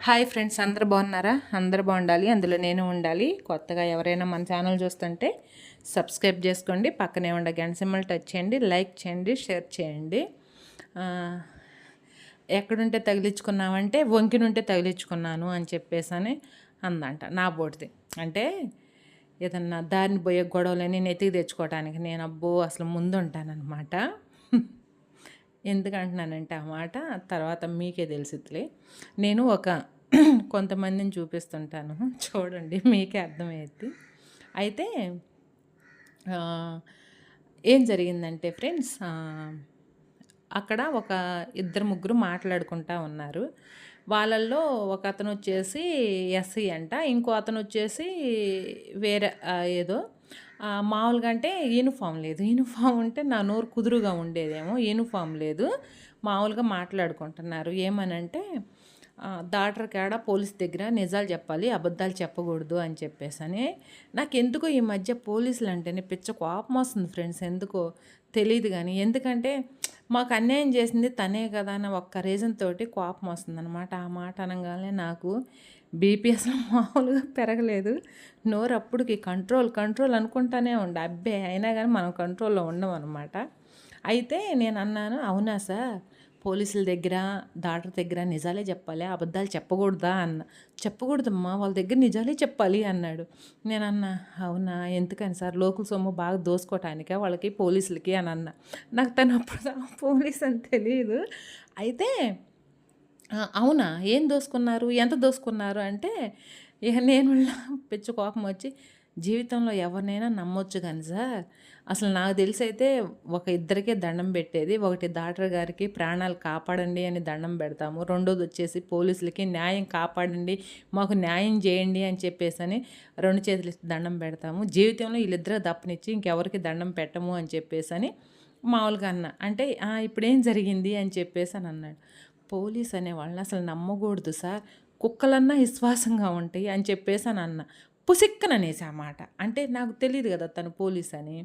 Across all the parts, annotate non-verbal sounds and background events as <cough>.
Hi friends అందరు బాగున్నారా? అందరు బాగుండాలి అందులో నేను ఉండాలి. కొత్తగా ఎవరైనా మన ఛానల్ చూస్తుంటే సబ్స్క్రైబ్ చేసుకోండి పక్కనే ఉండే గంట సింబల్ టచ్ చేయండి లైక్ చేయండి షేర్ చేయండి. ఎక్కడుంటే తగిలించుకున్నావంటే వంకినుంటే తగిలించుకున్నాను అని చెప్పేసి అని అందంట నా బోటిది అంటే ఏదన్నా దారిని పోయే గొడవలని నెతికి తెచ్చుకోవడానికి నేను అబ్బో అసలు ముందుంటానమాట ఎందుకంటున్నానంటే ఆ మాట తర్వాత మీకే తెలిసిద్దిలే. నేను ఒక <clears throat> కొంతమందిని చూపిస్తుంటాను. <laughs> చూడండి మీకే అర్థమయ్యేది. అయితే ఏం జరిగిందంటే ఫ్రెండ్స్ అక్కడ ఒక ఇద్దరు ముగ్గురు మాట్లాడుకుంటా ఉన్నారు. వాళ్ళల్లో ఒక అతను వచ్చేసి ఎస్సీ అంట ఇంకో అతను వచ్చేసి వేరే ఏదో మామూలుగా అంటే యూనిఫామ్ లేదు. యూనిఫామ్ ఉంటే నా నోరు కుదురుగా ఉండేదేమో. యూనిఫామ్ లేదు. మామూలుగా మాట్లాడుకుంటున్నారు. ఏమనంటే దాటర్ కాడ పోలీస్ దగ్గర నిజాలు చెప్పాలి అబద్ధాలు చెప్పకూడదు అని చెప్పేసి అని. నాకు ఎందుకో ఈ మధ్య పోలీసులు అంటేనే పిచ్చ కోపం వస్తుంది ఫ్రెండ్స్ ఎందుకో తెలియదు కానీ. ఎందుకంటే మాకు అన్యాయం చేసింది తనే కదా అని ఒక్క రీజన్ తోటి కోపం వస్తుంది అనమాట ఆ మాట అనగానే నాకు బీపీ అసలు <laughs> మామూలుగా పెరగలేదు. నోరు అప్పటికి కంట్రోల్ కంట్రోల్ అనుకుంటానే ఉండే. అబ్బే అయినా కానీ మనం కంట్రోల్లో ఉండం అనమాట అయితే నేను అన్నాను అవునా సార్? పోలీసుల దగ్గర డాక్టర్ దగ్గర నిజాలే చెప్పాలి అబద్ధాలు చెప్పకూడదా అన్న చెప్పకూడదమ్మా వాళ్ళ దగ్గర నిజాలే చెప్పాలి అన్నాడు. నేను అన్నా అవునా ఎందుకని సార్? లోకల్ సొమ్ము బాగా దోసుకోవటానికే వాళ్ళకి పోలీసులకి అని అన్న. నాకు తను అప్పుడు పోలీస్ అని తెలియదు అయితే అవునా ఏం దోసుకున్నారు? ఎంత దోసుకున్నారు? అంటే ఇక నేను పిచ్చి కోపం వచ్చి జీవితంలో ఎవరినైనా నమ్మొచ్చు కానీ సార్ అసలు నాకు తెలిసి అయితే ఒక ఇద్దరికే దండం పెట్టేది ఒకటి డాక్టర్ గారికి ప్రాణాలు కాపాడండి అని దండం పెడతాము రెండోది వచ్చేసి పోలీసులకి న్యాయం కాపాడండి మాకు న్యాయం చేయండి అని చెప్పేసి అని రెండు చేతులు దండం పెడతాము. జీవితంలో వీళ్ళిద్దరు దప్పనిచ్చి ఇంకెవరికి దండం పెట్టము అని చెప్పేసి అని మామూలుగా అన్న. అంటే ఇప్పుడేం జరిగింది అని చెప్పేసి అని అన్నాడు. పోలీస్ అనే వాళ్ళని అసలు నమ్మకూడదు సార్ కుక్కలన్నా విశ్వాసంగా ఉంటాయి అని చెప్పేసి అని అన్న. పుసిక్కన ఆ మాట. అంటే నాకు తెలియదు కదా తను పోలీస్ అని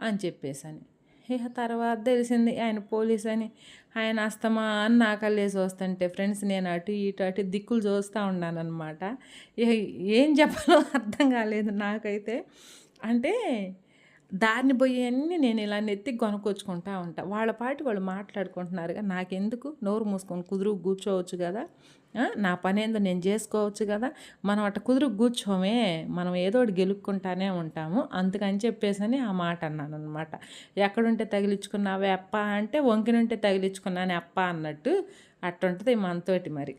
అని చెప్పేసి అని ఇక తర్వాత తెలిసింది ఆయన పోలీస్ అని ఆయన అస్తమా అని నాకల్లేసి వస్తుంటే ఫ్రెండ్స్ నేను అటు ఇటు అటు దిక్కులు చూస్తూ ఉన్నానమాట ఇక ఏం చెప్పాలో <laughs> అర్థం కాలేదు నాకైతే. అంటే దారిని పోయేవన్నీ నేను ఇలా నెత్తి కొనుక్కొచ్చుకుంటా ఉంటా. వాళ్ళ పాటి వాళ్ళు మాట్లాడుకుంటున్నారుగా నాకెందుకు? నోరు మూసుకొని కుదురు కూర్చోవచ్చు కదా? నా పని ఏందో నేను చేసుకోవచ్చు కదా? మనం అట్ట కుదురు కూర్చోమే మనం ఏదో ఒకటి గెలుక్కుంటానే ఉంటాము. అందుకని చెప్పేసని ఆ మాట అన్నాను అనమాట ఎక్కడుంటే తగిలించుకున్నావే అప్ప అంటే వంకినుంటే తగిలించుకున్నానే అప్ప అన్నట్టు అట్టుంటుంది మనతోటి మరి.